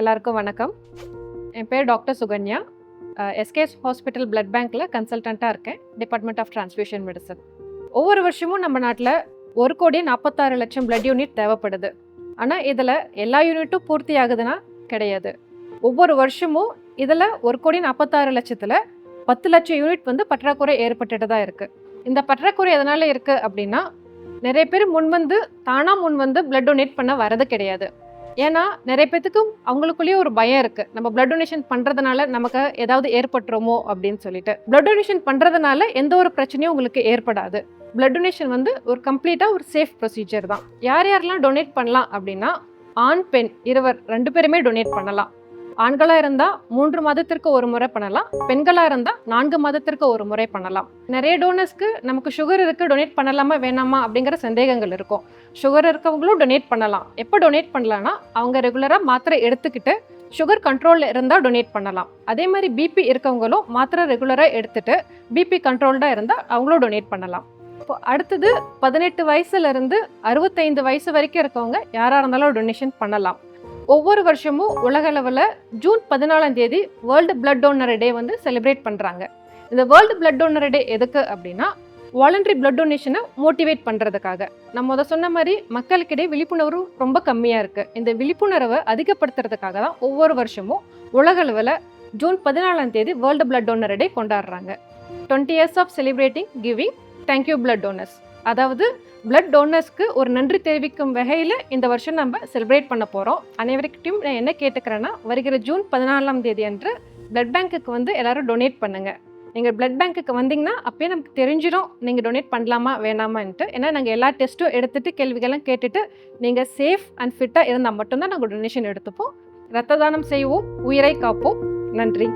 எல்லாருக்கும் வணக்கம். என் பேர் doctor Sukanya. SKS hospital blood பேங்க்கில் கன்சல்டண்ட்டாக இருக்கேன். Department of transfusion medicine. ஒவ்வொரு வருஷமும் நம்ம நாட்டில் ஒரு கோடி நாற்பத்தாறு லட்சம் பிளட் யூனிட் தேவைப்படுது. ஆனால் இதில் எல்லா யூனிட்டும் பூர்த்தி ஆகுதுன்னா கிடையாது. ஒவ்வொரு வருஷமும் இதில் ஒரு கோடி நாற்பத்தாறு லட்சத்தில் பத்து லட்சம் யூனிட் வந்து பற்றாக்குறை ஏற்பட்டுட்டு தான் இருக்குது இந்த பற்றாக்குறை எதனால் இருக்குது அப்படின்னா நிறைய பேர் முன் வந்து தானாக முன் வந்து பிளட் டொனேட் பண்ண வரது கிடையாது. ஏன்னா நிறைய பேத்துக்கு அவங்களுக்குள்ளேயே ஒரு பயம் இருக்கு. நம்ம பிளட் டொனேஷன் பண்றதுனால நமக்கு ஏதாவது ஏற்பட்டுருமோ அப்படின்னு சொல்லிட்டு. பிளட் டொனேஷன் பண்றதுனால எந்த ஒரு பிரச்சனையும் உங்களுக்கு ஏற்படாது. பிளட் டொனேஷன் வந்து ஒரு கம்ப்ளீட்டாக ஒரு சேஃப் ப்ரொசீஜர் தான். யார் யாரெல்லாம் டொனேட் பண்ணலாம் அப்படின்னா ஆண் பெண் இருவர் ரெண்டு பேருமே டொனேட் பண்ணலாம். ஆண்களாக இருந்தால் மூன்று மாதத்திற்கு ஒரு முறை பண்ணலாம். பெண்களாக இருந்தால் நான்கு மாதத்திற்கு ஒரு முறை பண்ணலாம். நிறைய டோனர்ஸ்க்கு நமக்கு சுகர் இருக்குது டொனேட் பண்ணலாமா வேணாமா அப்படிங்கிற சந்தேகங்கள் இருக்கும். சுகர் இருக்கவங்களும் டொனேட் பண்ணலாம். எப்போ டொனேட் பண்ணலான்னா அவங்க ரெகுலராக மாத்திரை எடுத்துக்கிட்டு சுகர் கண்ட்ரோலில் இருந்தால் டொனேட் பண்ணலாம். அதே மாதிரி பிபி இருக்கவங்களும் மாத்திரை ரெகுலராக எடுத்துகிட்டு பிபி கண்ட்ரோல்டாக இருந்தால் அவங்களும் டொனேட் பண்ணலாம். இப்போ அடுத்தது பதினெட்டு வயசுலேருந்து அறுபத்தைந்து வயசு வரைக்கும் இருக்கவங்க யாராக இருந்தாலும் டொனேஷன் பண்ணலாம். ஒவ்வொரு வருஷமும் உலக அளவில் ஜூன் பதினாலாம் தேதி வேர்ல்டு பிளட் டோனர் டே வந்து செலிப்ரேட் பண்ணுறாங்க இந்த வேர்ல்டு பிளட் டோனர் டே எதுக்கு அப்படின்னா வாலண்டரி பிளட் டொனேஷனை மோட்டிவேட் பண்ணுறதுக்காக நம்ம முத சொன்ன மாதிரி மக்களுக்கிடையே விழிப்புணர்வு ரொம்ப கம்மியாக இருக்குது இந்த விழிப்புணர்வை அதிகப்படுத்துறதுக்காக தான் ஒவ்வொரு வருஷமும் உலக அளவில் ஜூன் பதினாலாம் தேதி வேர்ல்டு பிளட் டோனர் டே கொண்டாடுறாங்க. Twenty years of celebrating giving thank you blood donors அதாவது பிளட் டோனர்ஸ்க்கு ஒரு நன்றி தெரிவிக்கும் வகையில் இந்த வருஷம் நம்ம செலிப்ரேட் பண்ண போகிறோம் அனைவருக்கிட்டையும் நான் என்ன கேட்டுக்கிறேன்னா வருகிற ஜூன் பதினாலாம் தேதி அன்று பிளட் பேங்க்குக்கு வந்து எல்லோரும் டொனேட் பண்ணுங்கள் நீங்கள் பிளட் பேங்க்குக்கு வந்தீங்கன்னா அப்பயே நமக்கு தெரிஞ்சிடும் நீங்கள் டொனேட் பண்ணலாமா வேணாமான்ட்டு. ஏன்னா நாங்கள் எல்லா டெஸ்ட்டும் எடுத்துகிட்டு கேள்விகளும் கேட்டுட்டு நீங்கள் சேஃப் அண்ட் ஃபிட்டாக இருந்தால் மட்டும்தான் நாங்கள் டொனேஷன் எடுத்துப்போம். ரத்த தானம் செய்வோம். உயிரை காப்போம். நன்றி.